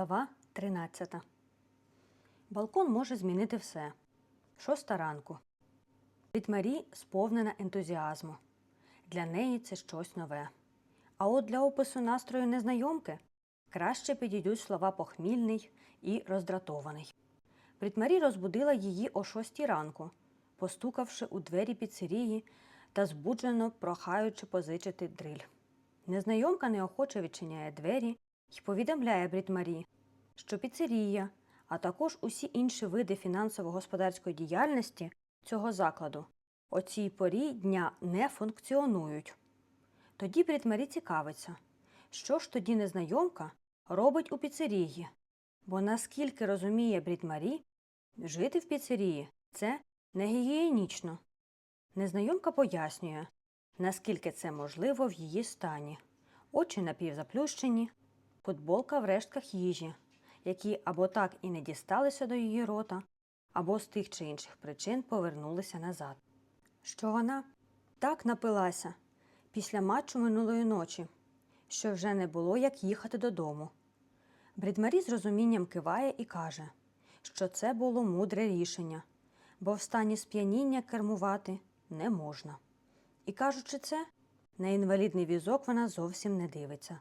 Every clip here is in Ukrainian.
Глава 13. Балкон може змінити все. Шоста ранку. Від Марі сповнена ентузіазму. Для неї це щось нове. А от для опису настрою незнайомки краще підійдуть слова похмільний і роздратований. Брітмарі розбудила її о шостій ранку, постукавши у двері піцерії та збуджено прохаючи позичити дриль. Незнайомка неохоче відчиняє двері і повідомляє Брітмарі, що піцерія, а також усі інші види фінансово-господарської діяльності цього закладу о цій порі дня не функціонують. Тоді Брітмарі цікавиться, що ж тоді незнайомка робить у піцерії, бо наскільки розуміє Брітмарі, жити в піцерії це не гігієнічно. Незнайомка пояснює, наскільки це можливо в її стані. Очі напівзаплющені, футболка в рештках їжі, які або так і не дісталися до її рота, або з тих чи інших причин повернулися назад. Що вона так напилася після матчу минулої ночі, що вже не було як їхати додому. Брідмарі з розумінням киває і каже, що це було мудре рішення, бо в стані сп'яніння кермувати не можна. І кажучи це, на інвалідний візок вона зовсім не дивиться.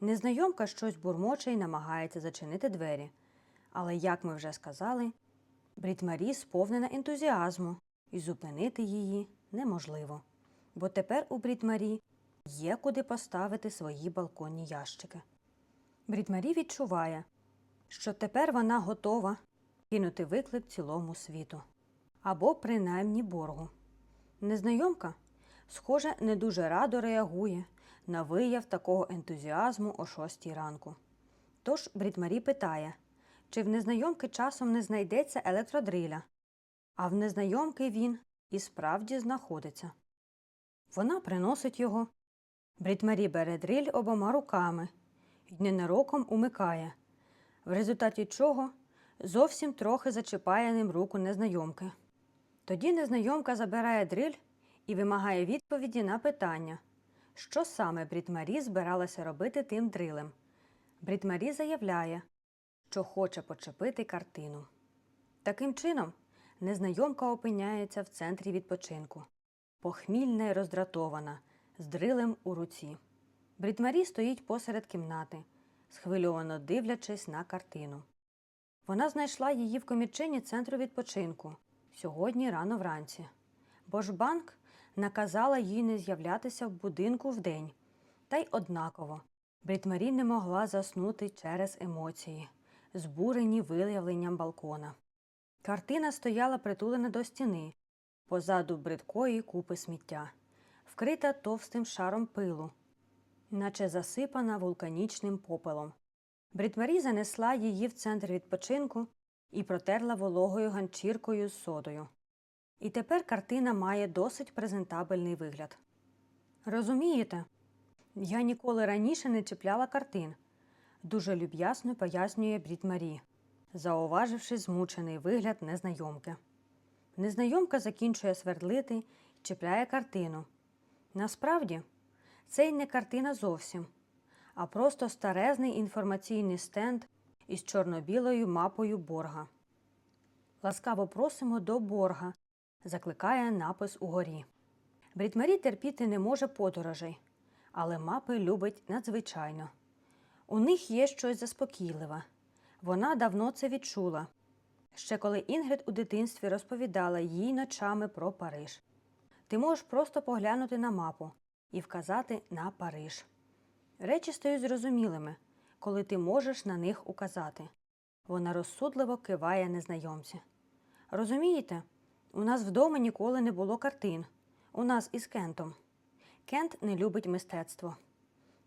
Незнайомка щось бурмоче і намагається зачинити двері. Але, як ми вже сказали, Брітмарі сповнена ентузіазму, і зупинити її неможливо. Бо тепер у Брітмарі є куди поставити свої балконні ящики. Брітмарі відчуває, що тепер вона готова кинути виклик цілому світу або принаймні боргу. Незнайомка, схоже, не дуже радо реагує на вияв такого ентузіазму о шостій ранку. Тож Брітмарі питає, чи в незнайомки часом не знайдеться електродриля, а в незнайомки він і справді знаходиться. Вона приносить його. Брітмарі бере дриль обома руками і ненароком умикає, в результаті чого зовсім трохи зачіпає ним руку незнайомки. Тоді незнайомка забирає дриль і вимагає відповіді на питання, що саме Брітмарі збиралася робити тим дрилем. Брітмарі заявляє, що хоче почепити картину. Таким чином, незнайомка опиняється в центрі відпочинку, похмільна й роздратована, з дрилем у руці. Брітмарі стоїть посеред кімнати, схвильовано дивлячись на картину. Вона знайшла її в комірчині центру відпочинку сьогодні рано вранці, бо ж банк наказала їй не з'являтися в будинку вдень. Та й однаково Брітмарі не могла заснути через емоції, збурені виявленням балкона. Картина стояла притулена до стіни, позаду бридкої купи сміття, вкрита товстим шаром пилу, наче засипана вулканічним попелом. Брітмарі занесла її в центр відпочинку і протерла вологою ганчіркою з содою. І тепер картина має досить презентабельний вигляд. Розумієте, я ніколи раніше не чіпляла картин, дуже люб'ясно пояснює Брід Марі, зауваживши змучений вигляд незнайомки. Незнайомка закінчує свердлити і чіпляє картину. Насправді, це й не картина зовсім, а просто старезний інформаційний стенд із чорно-білою мапою борга. Ласкаво просимо до борга, закликає напис угорі. Брітмарі терпіти не може подорожей, але мапи любить надзвичайно. У них є щось заспокійливе. Вона давно це відчула. Ще коли Інгрид у дитинстві розповідала їй ночами про Париж. Ти можеш просто поглянути на мапу і вказати на Париж. Речі стають зрозумілими, коли ти можеш на них указати. Вона розсудливо киває незнайомці. Розумієте, у нас вдома ніколи не було картин. У нас із Кентом. Кент не любить мистецтво.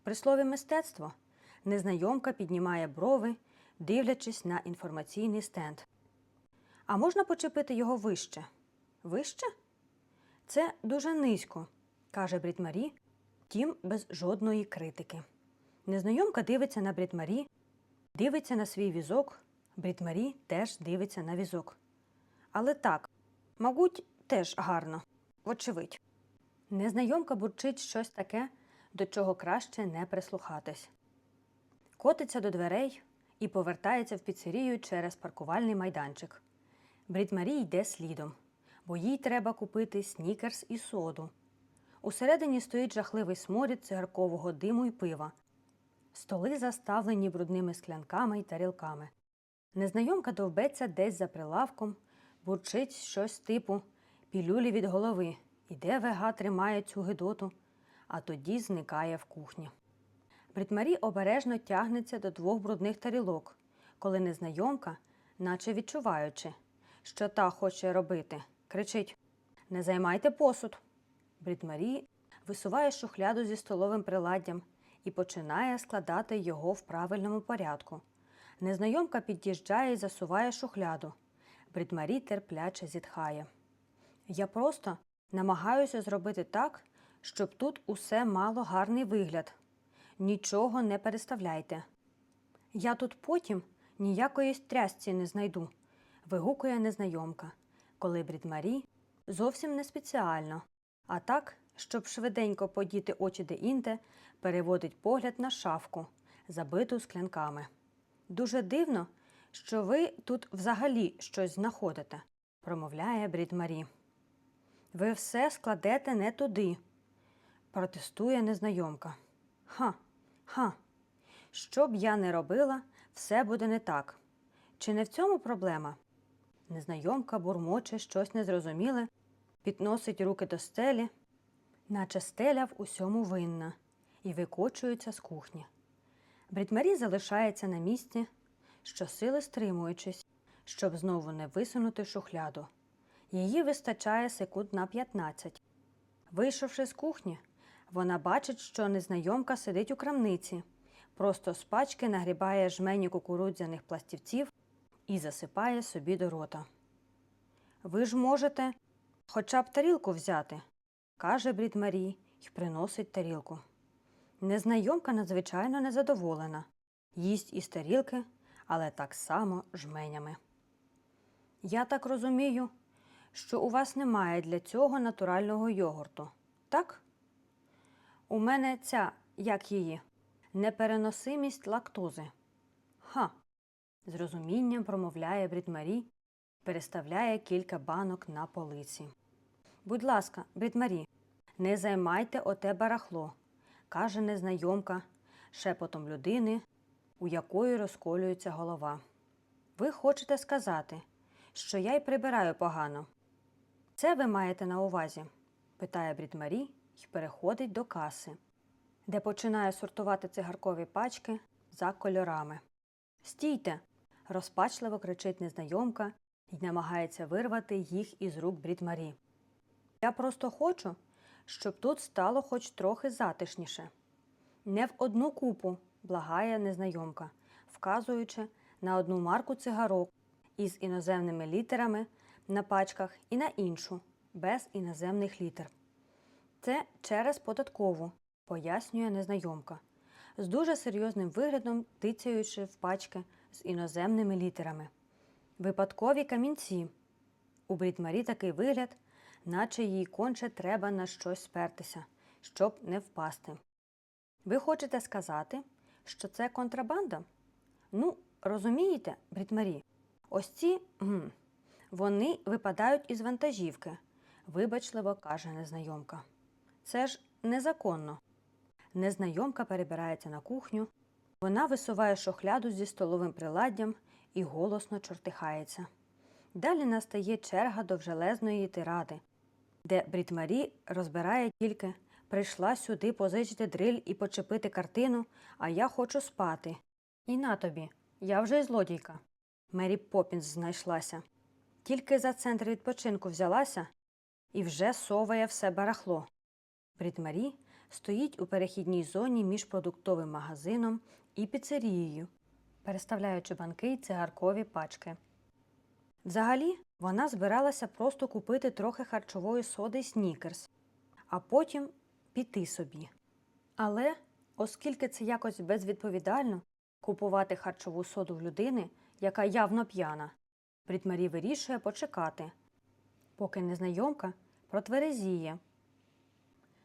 При слові мистецтво незнайомка піднімає брови, дивлячись на інформаційний стенд. А можна почепити його вище? Вище? Це дуже низько, каже Брітмарі, втім без жодної критики. Незнайомка дивиться на Брітмарі, дивиться на свій візок. Брітмарі теж дивиться на візок. Але так, мабуть, теж гарно, вочевидь. Незнайомка бурчить щось таке, до чого краще не прислухатись. Котиться до дверей і повертається в піцерію через паркувальний майданчик. Брід йде слідом, бо їй треба купити снікерс і соду. Усередині стоїть жахливий сморід цигаркового диму і пива. Столи заставлені брудними склянками й тарілками. Незнайомка довбеться десь за прилавком, бурчить щось типу пілюлі від голови, і де вега тримає цю гидоту, а тоді зникає в кухні. Бритмарі обережно тягнеться до двох брудних тарілок, коли незнайомка, наче відчуваючи, що та хоче робити, кричить Не займайте посуд. Бритмарі висуває шухляду зі столовим приладдям і починає складати його в правильному порядку. Незнайомка під'їжджає і засуває шухляду. Бритмарі терпляче зітхає. Я просто намагаюся зробити так, щоб тут усе мало гарний вигляд. Нічого не переставляйте. Я тут потім ніякої трясці не знайду, вигукує незнайомка, коли Брідмарі зовсім не спеціально, а так, щоб швиденько подіти очі де-інде, переводить погляд на шафку, забиту склянками. Дуже дивно, що ви тут взагалі щось знаходите, промовляє Брідмарі. Ви все складете не туди, протестує незнайомка. Ха, ха. Що б я не робила, все буде не так. Чи не в цьому проблема? Незнайомка бурмоче щось незрозуміле, підносить руки до стелі, наче стеля в усьому винна, і викочується з кухні. Брітмарі залишається на місці, щосили стримуючись, щоб знову не висунути шухляду. Її вистачає секунд на 15. Вийшовши з кухні, вона бачить, що незнайомка сидить у крамниці, просто з пачки нагрібає жмені кукурудзяних пластівців і засипає собі до рота. Ви ж можете хоча б тарілку взяти, каже Брід Марі і приносить тарілку. Незнайомка надзвичайно незадоволена, їсть із тарілки, але так само жменями. Я так розумію, що у вас немає для цього натурального йогурту, так? У мене ця, як її, непереносимість лактози. Ха. З розумінням промовляє Брідмарі, переставляє кілька банок на полиці. Будь ласка, Брідмарі, не займайте оте барахло, каже незнайомка, шепотом людини, у якої розколюється голова. Ви хочете сказати, що я й прибираю погано. Це ви маєте на увазі? питає Брідмарі і переходить до каси, де починає сортувати цигаркові пачки за кольорами. Стійте! розпачливо кричить незнайомка і намагається вирвати їх із рук Брідмарі. Я просто хочу, щоб тут стало хоч трохи затишніше. Не в одну купу, благає незнайомка, вказуючи на одну марку цигарок із іноземними літерами на пачках і на іншу, без іноземних літер. Це через податкову, пояснює незнайомка, з дуже серйозним виглядом тицяючи в пачки з іноземними літерами. Випадкові камінці. У Брітмарі такий вигляд, наче їй конче треба на щось спертися, щоб не впасти. Ви хочете сказати, що це контрабанда? Ну, розумієте, Брітмарі, ось ці гм, вони випадають із вантажівки, вибачливо каже незнайомка. Це ж незаконно. Незнайомка перебирається на кухню, вона висуває шохляду зі столовим приладдям і голосно чортихається. Далі настає черга довжелезної тиради, де Брітмарі розбирає тільки прийшла сюди позичити дриль і почепити картину, а я хочу спати. І на тобі, я вже й злодійка. Мері Попінс знайшлася. Тільки за центр відпочинку взялася і вже соває все барахло. Брітмарі стоїть у перехідній зоні між продуктовим магазином і піцерією, переставляючи банки й цигаркові пачки. Взагалі, вона збиралася просто купити трохи харчової соди снікерс, а потім піти собі. Але, оскільки це якось безвідповідально купувати харчову соду в людини, яка явно п'яна, Брітмарі вирішує почекати, поки незнайомка протверезіє.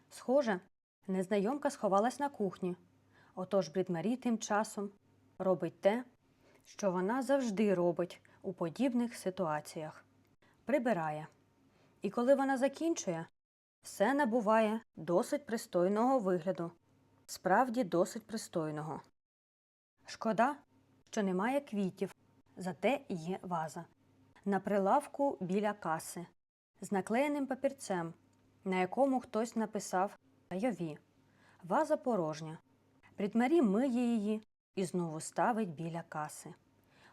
Схоже, незнайомка сховалась на кухні. Отож Брідмарі тим часом робить те, що вона завжди робить у подібних ситуаціях. Прибирає. І коли вона закінчує, все набуває досить пристойного вигляду, справді досить пристойного. Шкода, що немає квітів, зате є ваза. На прилавку біля каси з наклеєним папірцем, на якому хтось написав Айові. Ваза порожня. Брітмарі миє її і знову ставить біля каси.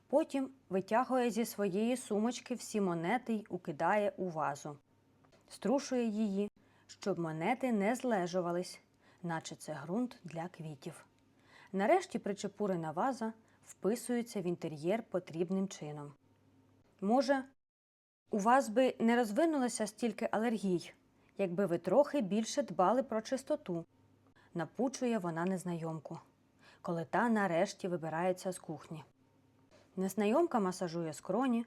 Потім витягує зі своєї сумочки всі монети й укидає у вазу. Струшує її, щоб монети не злежувались, наче це ґрунт для квітів. Нарешті причепурена ваза вписується в інтер'єр потрібним чином. Може, у вас би не розвинулося стільки алергій, якби ви трохи більше дбали про чистоту, напучує вона незнайомку, коли та нарешті вибирається з кухні. Незнайомка масажує скроні,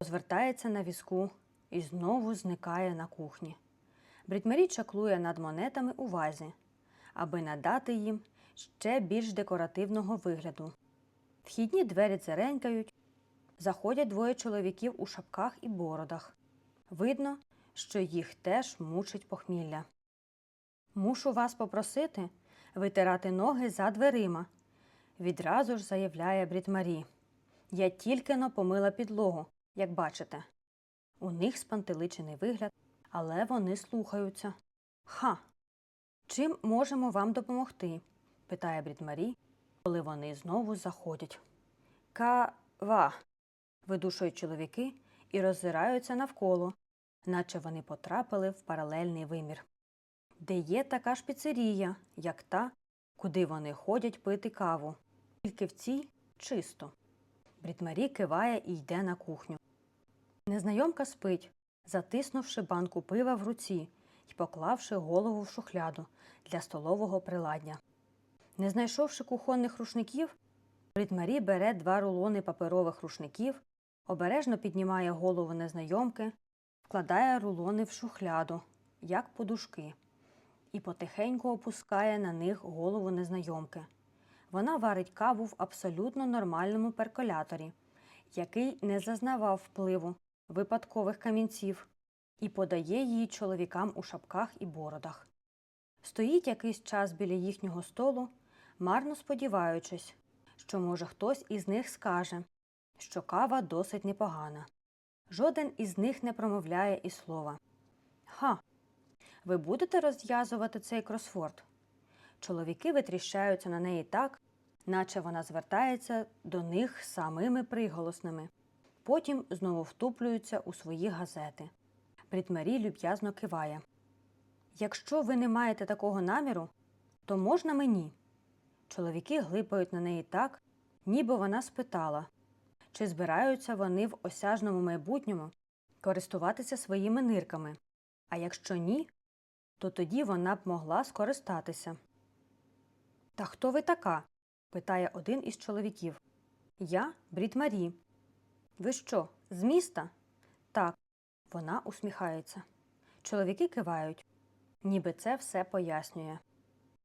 розвертається на візку і знову зникає на кухні. Брітмері чаклує над монетами у вазі, аби надати їм ще більш декоративного вигляду. Вхідні двері дзеренькають, заходять двоє чоловіків у шапках і бородах. Видно, що їх теж мучить похмілля. Мушу вас попросити витирати ноги за дверима, відразу ж заявляє Брітмарі. Я тільки но помила підлогу, як бачите. У них спантеличений вигляд, але вони слухаються. Ха. Чим можемо вам допомогти? питає Брітмарі, коли вони знову заходять. Кава. видушують чоловіки і роззираються навколо, наче вони потрапили в паралельний вимір. Де є така ж піцерія, як та, куди вони ходять пити каву. Тільки в цій чисто. Брітмарі киває і йде на кухню. Незнайомка спить, затиснувши банку пива в руці і поклавши голову в шухляду для столового приладдя. Не знайшовши кухонних рушників, Брітмарі бере два рулони паперових рушників, обережно піднімає голову незнайомки, вкладає рулони в шухляду, як подушки, і потихеньку опускає на них голову незнайомки. Вона варить каву в абсолютно нормальному перколяторі, який не зазнавав впливу випадкових камінців, і подає її чоловікам у шапках і бородах. Стоїть якийсь час біля їхнього столу, марно сподіваючись, що, може, хтось із них скаже, що кава досить непогана. Жоден із них не промовляє і слова. Ха. Ви будете розв'язувати цей кросфорд? Чоловіки витріщаються на неї так, наче вона звертається до них самими приголосними. Потім знову втуплюються у свої газети. Брітмарі люб'язно киває. Якщо ви не маєте такого наміру, то можна мені. Чоловіки глипають на неї так, ніби вона спитала, чи збираються вони в осяжному майбутньому користуватися своїми нирками, а якщо ні, то тоді вона б могла скористатися. Та хто ви така? питає один із чоловіків. Я Брід Марі. Ви що, з міста? Так. Вона усміхається. Чоловіки кивають, ніби це все пояснює.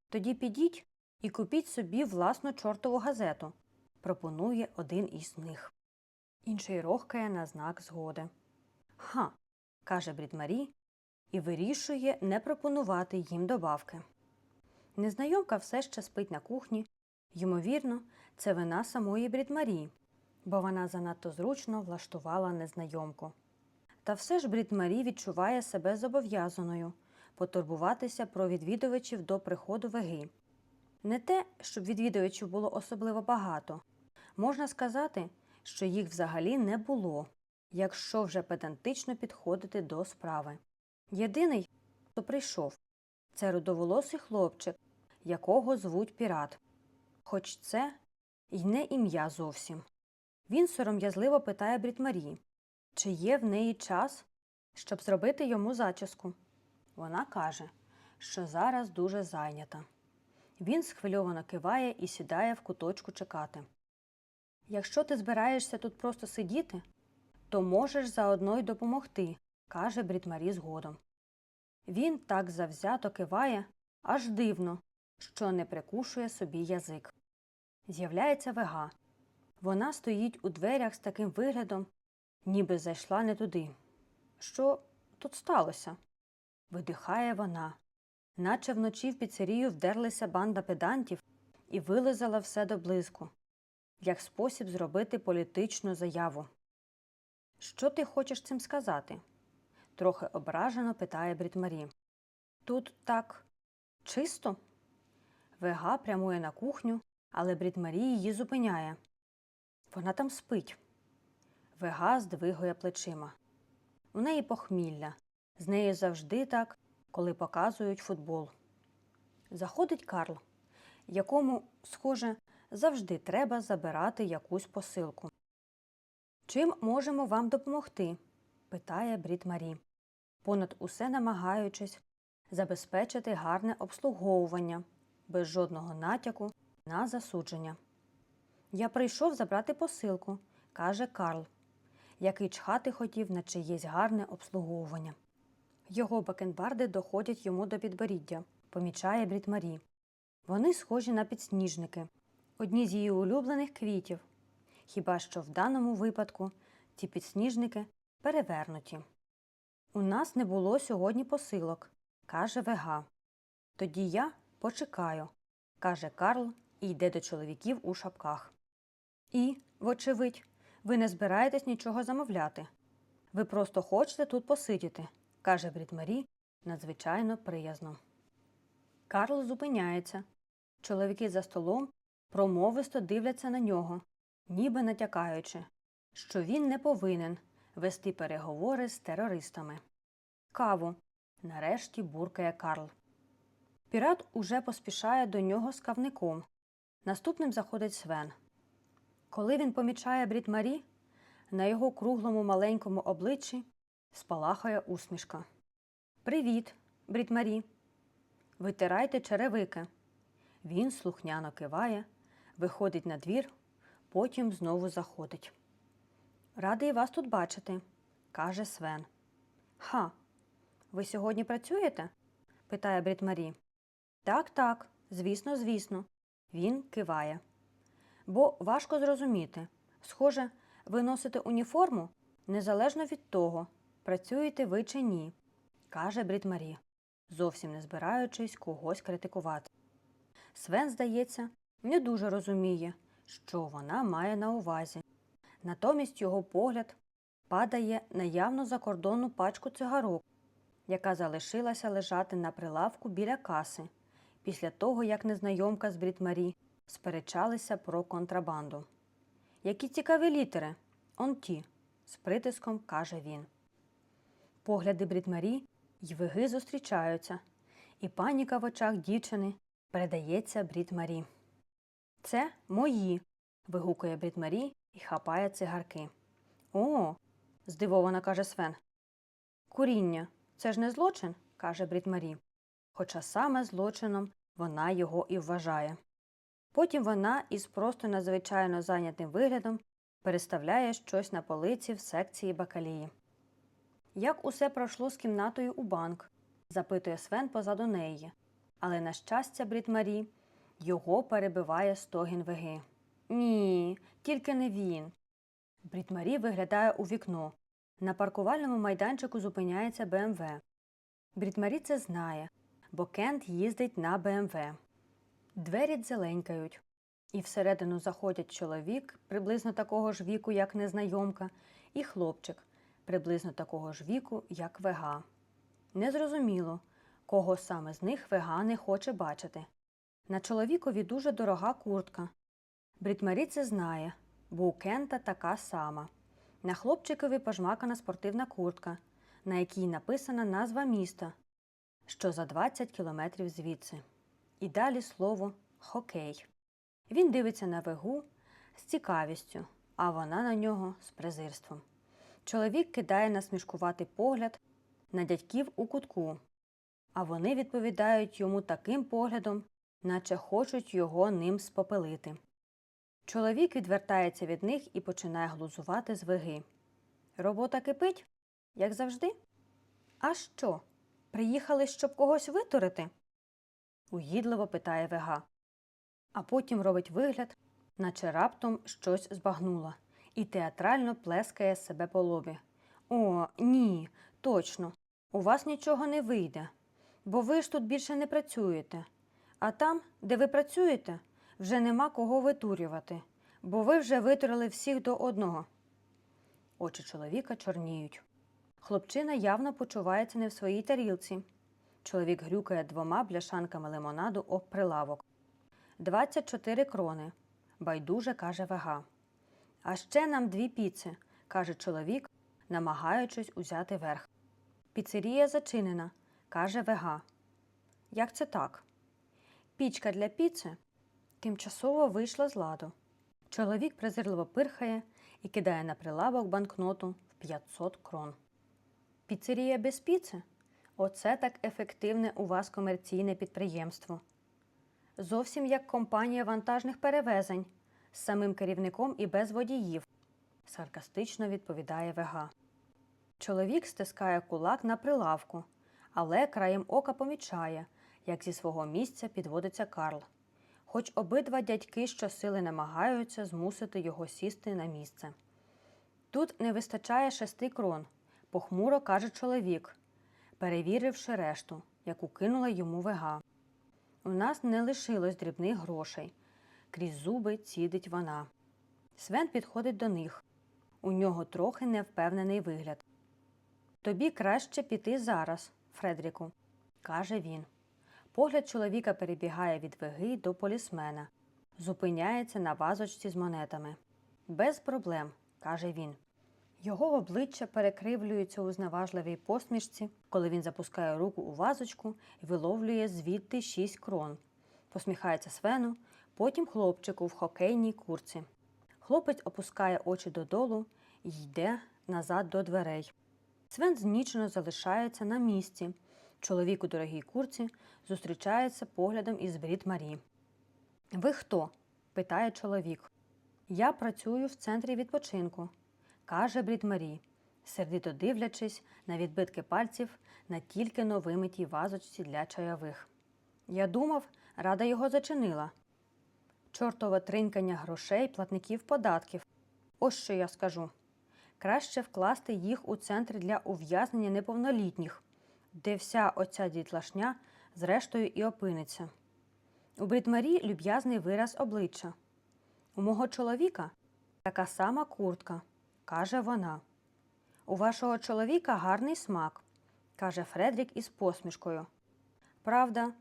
Тоді підіть і купіть собі власну чортову газету, пропонує один із них. Інший рохкає на знак згоди. Ха, каже Брідмарі і вирішує не пропонувати їм добавки. Незнайомка все ще спить на кухні. Ймовірно, це вина самої Брідмарі, бо вона занадто зручно влаштувала незнайомку. Та все ж Брідмарі відчуває себе зобов'язаною потурбуватися про відвідувачів до приходу ваги. Не те, щоб відвідувачів було особливо багато. Можна сказати, що їх взагалі не було, якщо вже педантично підходити до справи. Єдиний, хто прийшов, це рудоволосий хлопчик, якого звуть пірат. Хоч це й не ім'я зовсім. Він сором'язливо питає Брітмарі, чи є в неї час, щоб зробити йому зачіску. Вона каже, що зараз дуже зайнята. Він схвильовано киває і сідає в куточку чекати. Якщо ти збираєшся тут просто сидіти, то можеш заодно й допомогти, каже Брітмарі згодом. Він так завзято киває, аж дивно, що не прикушує собі язик. З'являється вега. Вона стоїть у дверях з таким виглядом, ніби зайшла не туди. Що тут сталося? Видихає вона, наче вночі в піцерію вдерлася банда педантів і вилизала все до блиску, як спосіб зробити політичну заяву. Що ти хочеш цим сказати? трохи ображено питає Брітмарі. Тут так чисто? Вега прямує на кухню, але Брітмарі її зупиняє. Вона там спить. Вега здвигує плечима. У неї похмілля. З нею завжди так, коли показують футбол. Заходить Карл, якому, схоже, завжди треба забирати якусь посилку. Чим можемо вам допомогти? питає Брід Марі, понад усе намагаючись забезпечити гарне обслуговування без жодного натяку на засудження. Я прийшов забрати посилку, каже Карл, який чхати хотів на чиєсь гарне обслуговування. Його бакенбарди доходять йому до підборіддя, помічає Брід Марі. Вони схожі на підсніжники, одні з її улюблених квітів. Хіба що в даному випадку ті підсніжники перевернуті. У нас не було сьогодні посилок, каже Вега. Тоді я почекаю, каже Карл і йде до чоловіків у шапках. І, вочевидь, ви не збираєтесь нічого замовляти. Ви просто хочете тут посидіти, каже Брідмарі надзвичайно приязно. Карл зупиняється. Чоловіки за столом промовисто дивляться на нього, ніби натякаючи, що він не повинен вести переговори з терористами. Каву. Нарешті буркає Карл. Пірат уже поспішає до нього з кавником. Наступним заходить Свен. Коли він помічає Брід Марі, на його круглому маленькому обличчі спалахає усмішка. Привіт, Брід Марі. Витирайте черевики. Він слухняно киває, виходить на двір, потім знову заходить. Радий вас тут бачити, каже Свен. Ха, ви сьогодні працюєте? питає Брід Марі. Так, так, звісно, звісно. Він киває. Бо важко зрозуміти. Схоже, ви носите уніформу незалежно від того, працюєте ви чи ні, каже Брід Марі, зовсім не збираючись когось критикувати. Свен, здається, не дуже розуміє, що вона має на увазі. Натомість його погляд падає на явно закордонну пачку цигарок, яка залишилася лежати на прилавку біля каси, після того, як незнайомка з Брітмарі сперечалися про контрабанду. Які цікаві літери, он ті, з притиском каже він. Погляди Брітмарі й виги зустрічаються, і паніка в очах дівчини передається Брітмарі. Це мої. вигукує Брітмарі і хапає цигарки. О, здивовано каже Свен. Куріння це ж не злочин, каже Брітмарі. Хоча саме злочином вона його і вважає. Потім вона із просто надзвичайно зайнятим виглядом переставляє щось на полиці в секції бакалії. Як усе пройшло з кімнатою у банк? запитує Свен позаду неї. Але, на щастя, Брід Марі, його перебиває стогін веги. Ні, тільки не він. Брід Марі виглядає у вікно. На паркувальному майданчику зупиняється БМВ. Брід Марі це знає, бо Кент їздить на БМВ. Двері дзеленькають, і всередину заходять чоловік приблизно такого ж віку, як незнайомка, і хлопчик приблизно такого ж віку, як вега. Незрозуміло, кого саме з них вега не хоче бачити. На чоловікові дуже дорога куртка. Брітмарі це знає, бо у Кента така сама. На хлопчикові пожмакана спортивна куртка, на якій написана назва міста, що за 20 кілометрів звідси. І далі слово хокей. Він дивиться на вегу з цікавістю, а вона на нього з презирством. Чоловік кидає насмішкуватий погляд на дядьків у кутку, а вони відповідають йому таким поглядом, наче хочуть його ним спопелити. Чоловік відвертається від них і починає глузувати з виги. Робота кипить, як завжди. А що? Приїхали, щоб когось витурити? Угідливо питає вега. А потім робить вигляд, наче раптом щось збагнула, і театрально плескає себе по лобі. О, ні, точно, у вас нічого не вийде, бо ви ж тут більше не працюєте. А там, де ви працюєте, вже нема кого витурювати, бо ви вже витурили всіх до одного. Очі чоловіка чорніють. Хлопчина явно почувається не в своїй тарілці. Чоловік грюкає двома бляшанками лимонаду об прилавок. 24 крони. Байдуже каже вага. А ще нам дві піци, каже чоловік, намагаючись узяти верх. Піцерія зачинена, каже вега. Як це так? Пічка для піци тимчасово вийшла з ладу. Чоловік презирливо пирхає і кидає на прилавок банкноту в 500 крон. Піцерія без піци? Оце так ефективне у вас комерційне підприємство. Зовсім як компанія вантажних перевезень з самим керівником і без водіїв, саркастично відповідає Вега. Чоловік стискає кулак на прилавку, але краєм ока помічає, як зі свого місця підводиться Карл. Хоч обидва дядьки щосили намагаються змусити його сісти на місце. Тут не вистачає шести крон, похмуро каже чоловік, перевіривши решту, яку кинула йому вега. У нас не лишилось дрібних грошей. Крізь зуби цідить вона. Свен підходить до них. У нього трохи невпевнений вигляд. Тобі краще піти зараз, Фредріку, каже він. Погляд чоловіка перебігає від веги до полісмена, зупиняється на вазочці з монетами. Без проблем, каже він. Його обличчя перекривлюється у зневажливій посмішці, коли він запускає руку у вазочку і виловлює звідти шість крон. Посміхається Свену, потім хлопчику в хокейній курці. Хлопець опускає очі додолу і йде назад до дверей. Свен знічено залишається на місці. Чоловік у дорогій курці зустрічається поглядом із Брід Марі. Ви хто? питає чоловік. Я працюю в центрі відпочинку, каже Брід Марі, сердито дивлячись на відбитки пальців на тільки новимитій вазочці для чайових. Я думав, рада його зачинила. Чортове тринкання грошей платників податків. Ось що я скажу. Краще вкласти їх у центр для ув'язнення неповнолітніх, де вся оця дітлашня зрештою і опиниться. У Брідмарі люб'язний вираз обличчя. У мого чоловіка така сама куртка, каже вона. У вашого чоловіка гарний смак, каже Фредрік із посмішкою. Правда,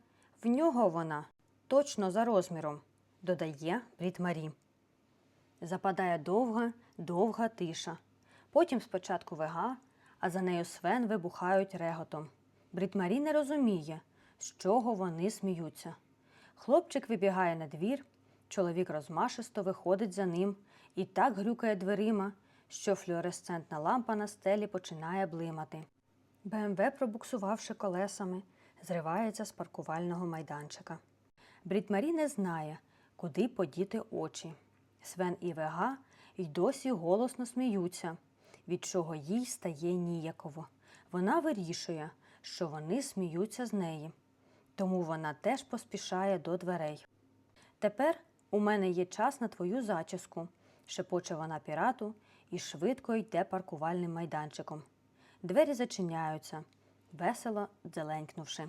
в нього вона точно за розміром, додає Брід Марі. Западає довга, довга тиша. Потім спочатку вега, а за нею Свен вибухають реготом. Брід Марі не розуміє, з чого вони сміються. Хлопчик вибігає на двір, чоловік розмашисто виходить за ним і так грюкає дверима, що флюоресцентна лампа на стелі починає блимати. БМВ, пробуксувавши колесами, зривається з паркувального майданчика. Брідмарі не знає, куди подіти очі. Свен і Вега й досі голосно сміються, від чого їй стає ніяково. Вона вирішує, що вони сміються з неї, тому вона теж поспішає до дверей. Тепер у мене є час на твою зачіску, шепоче вона пірату і швидко йде паркувальним майданчиком. Двері зачиняються, весело дзеленькнувши.